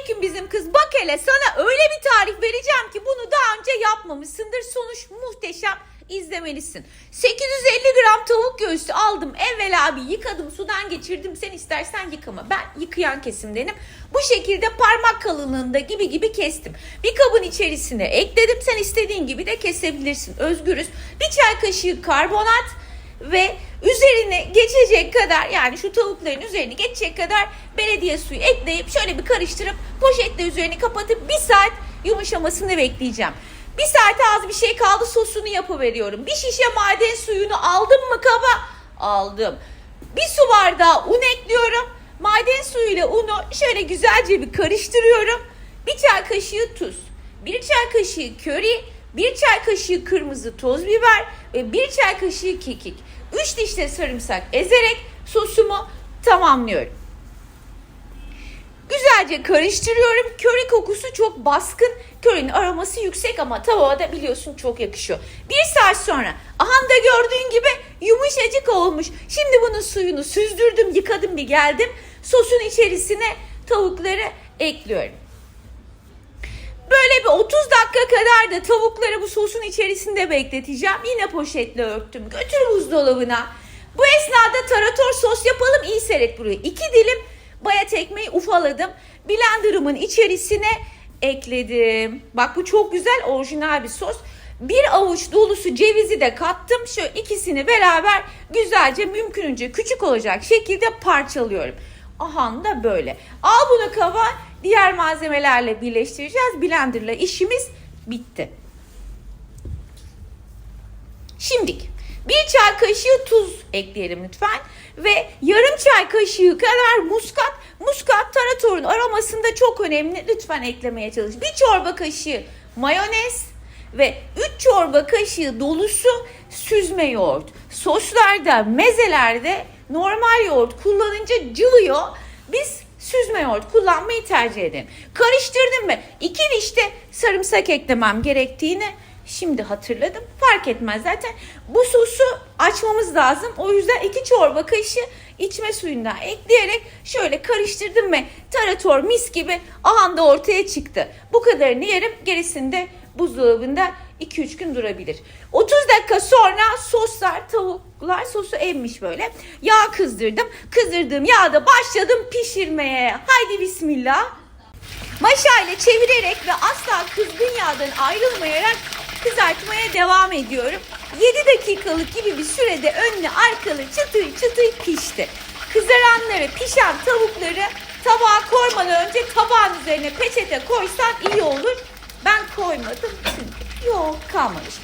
aleyküm bizim kız. Bak hele sana öyle bir tarif vereceğim ki bunu daha önce yapmamışsındır. Sonuç muhteşem. izlemelisin. 850 gram tavuk göğsü aldım. Evvel abi yıkadım sudan geçirdim. Sen istersen yıkama. Ben yıkayan kesimdenim. Bu şekilde parmak kalınlığında gibi gibi kestim. Bir kabın içerisine ekledim. Sen istediğin gibi de kesebilirsin. Özgürüz. Bir çay kaşığı karbonat ve üzerine geçecek kadar yani şu tavukların üzerine geçecek kadar belediye suyu ekleyip şöyle bir karıştırıp poşetle üzerini kapatıp bir saat yumuşamasını bekleyeceğim. Bir saate az bir şey kaldı sosunu yapıveriyorum. Bir şişe maden suyunu aldım mı kaba? Aldım. Bir su bardağı un ekliyorum. Maden suyuyla unu şöyle güzelce bir karıştırıyorum. Bir çay kaşığı tuz, bir çay kaşığı köri, bir çay kaşığı kırmızı toz biber ve bir çay kaşığı kekik. Üç diş de sarımsak ezerek sosumu tamamlıyorum. Güzelce karıştırıyorum. Köri kokusu çok baskın. Körinin aroması yüksek ama tavuğa da biliyorsun çok yakışıyor. Bir saat sonra aha da gördüğün gibi yumuşacık olmuş. Şimdi bunun suyunu süzdürdüm, yıkadım bir geldim. Sosun içerisine tavukları ekliyorum. Böyle bir 30 dakika kadar da tavukları bu sosun içerisinde bekleteceğim. Yine poşetle örttüm. Götür buzdolabına. Bu esnada tarator sos yapalım. İyi seyret burayı. İki dilim bayat ekmeği ufaladım. Blenderımın içerisine ekledim. Bak bu çok güzel orijinal bir sos. Bir avuç dolusu cevizi de kattım. Şu ikisini beraber güzelce mümkününce küçük olacak şekilde parçalıyorum. Aha da böyle. Al bunu kava diğer malzemelerle birleştireceğiz. Blenderla işimiz bitti. Şimdi bir çay kaşığı tuz ekleyelim lütfen. Ve yarım çay kaşığı kadar muskat. Muskat taratorun aromasında çok önemli. Lütfen eklemeye çalış. Bir çorba kaşığı mayonez ve 3 çorba kaşığı dolusu süzme yoğurt. Soslarda, mezelerde normal yoğurt kullanınca cıvıyor. Biz süzme yoğurt kullanmayı tercih ederim. Karıştırdım mı? İki dişte sarımsak eklemem gerektiğini şimdi hatırladım. Fark etmez zaten. Bu sosu açmamız lazım. O yüzden iki çorba kaşığı içme suyundan ekleyerek şöyle karıştırdım ve tarator mis gibi ahanda ortaya çıktı. Bu kadarını yerim. Gerisini de buzdolabında 2-3 gün durabilir. 30 dakika sonra soslar, tavuklar sosu emmiş böyle. Yağ kızdırdım. Kızdırdığım yağda başladım pişirmeye. Haydi bismillah. Maşa ile çevirerek ve asla kızgın yağdan ayrılmayarak kızartmaya devam ediyorum. 7 dakikalık gibi bir sürede önlü arkalı çıtır çıtır pişti. Kızaranları, pişen tavukları tabağa koymadan önce tabağın üzerine peçete koysan iyi olur. Ben koymadım çünkü yok kalmamış.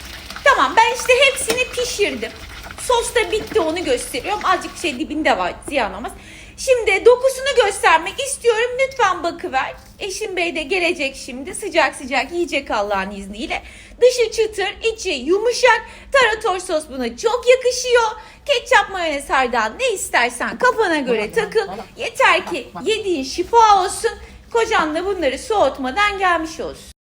Tamam ben işte hepsini pişirdim. Sos da bitti onu gösteriyorum. Azıcık şey dibinde var ziyan olmaz. Şimdi dokusunu göstermek istiyorum. Lütfen bakıver. Eşim Bey de gelecek şimdi. Sıcak sıcak yiyecek Allah'ın izniyle. Dışı çıtır, içi yumuşak. Tarator sos buna çok yakışıyor. Ketçap, mayonez, hardal ne istersen kafana göre takıl. Yeter ki yediğin şifa olsun. Kocan da bunları soğutmadan gelmiş olsun.